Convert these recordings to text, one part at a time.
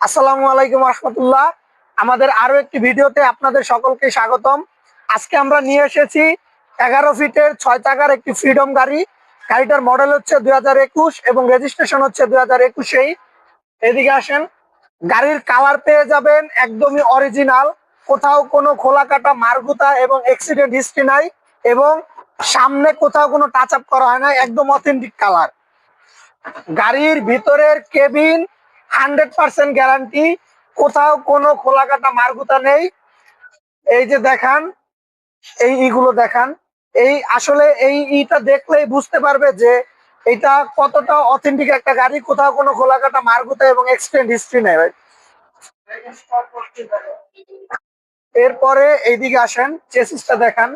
আসসালামু আলাইকুম রহমতুল্লাহ। আমাদের আরও একটি ভিডিওতে আপনাদের সকলকে স্বাগতম। আজকে আমরা নিয়ে এসেছি এগারো ফিটের ছয় চাকার একটি ফ্রিডম গাড়ি। গাড়িটার মডেল হচ্ছে দুই হাজার একুশ এবং রেজিস্ট্রেশন হচ্ছে দুই হাজার একুশেই। এদিকে আসেন, গাড়ির কালার পেয়ে যাবেন একদমই অরিজিনাল কোথাও কোনো খোলা কাটা মারগুতা এবং অ্যাক্সিডেন্ট হিস্ট্রি নাই এবং সামনে কোথাও কোনো টাচ আপ করা হয় না, একদম অথেন্টিক কালার গাড়ির ভিতরের কেবিন হান্ড্রেড পার্সেন্ট গ্যারান্টি। কোথাও কোনো খোলা কাটা মারগুতা নেই। এই যে দেখান, এই ইগুলো দেখান। এই আসলে এই ইটা দেখলেই বুঝতে পারবে যে এটা কতটা অথেন্টিক একটা গাড়ি, কোথাও কোনো খোলা কাটা মারগুতা এবং এক্সটেন্ড হিস্ট্রি নেই ভাই। এরপরে এইদিকে আসেন চেসিসটা দেখান।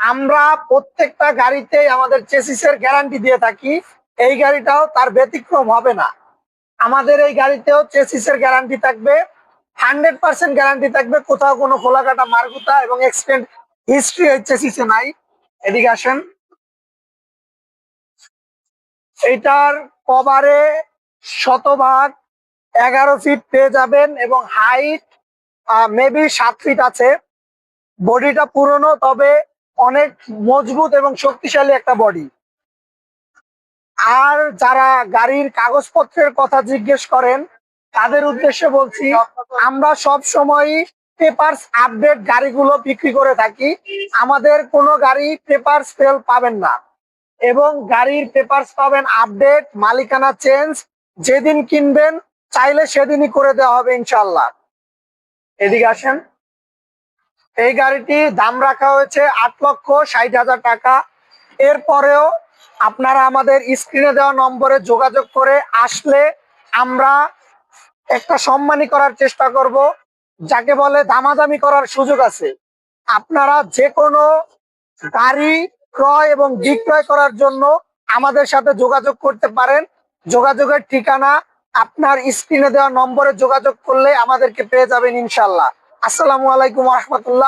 আমরা প্রত্যেকটা গাড়িতেই আমাদের চেসিসের গ্যারান্টি দিয়ে থাকি, এই গাড়িটাও তার ব্যতিক্রম হবে না। আমাদের এই গাড়িতেও চেসিসের গ্যারান্টি থাকবে হান্ড্রেড পার্সেন্ট গ্যারান্টি থাকবে, কোথাও কোনো খোলা কাটা মারগুতা এবং এক্সটেন্ড হিস্ট্রি এই চেসিসে নাই। এদিকে আসেন। এটার কভারে শতভাগ এগারো ফিট পেয়ে যাবেন এবং হাইট মেবি সাত ফিট আছে। বডিটা পুরনো, তবে অনেক মজবুত এবং শক্তিশালী একটা বডি আর যারা গাড়ির কাগজপত্রের কথা জিজ্ঞেস করেন, তাদের উদ্দেশ্যে বলছি, আমরা সব সময় পেপারস আপডেট গাড়িগুলো বিক্রি করে থাকি। আমাদের কোনো গাড়ি পেপারস ফেল পাবেন না। এবং গাড়ির পেপারস পাবেন আপডেট মালিকানা চেঞ্জ যেদিন কিনবেন, চাইলে সেদিনই করে দেওয়া হবে ইনশাল্লাহ এদিকে আসেন। এই গাড়িটি দাম রাখা হয়েছে আট লক্ষ ষাট হাজার টাকা। এরপরেও আপনারা আমাদের স্ক্রিনে দেওয়া নম্বরে যোগাযোগ করে আসলে আমরা একটা সম্মানী করার চেষ্টা করব, যাকে বলে দামাদামি করার সুযোগ আছে। আপনারা যে কোনো গাড়ি ক্রয় এবং বিক্রয় করার জন্য আমাদের সাথে যোগাযোগ করতে পারেন। যোগাযোগের ঠিকানা আপনার স্ক্রিনে দেওয়া নম্বরে যোগাযোগ করলে আমাদেরকে পেয়ে যাবেন ইনশাল্লাহ আসসালামু আলাইকুম রহমতুল্লাহ।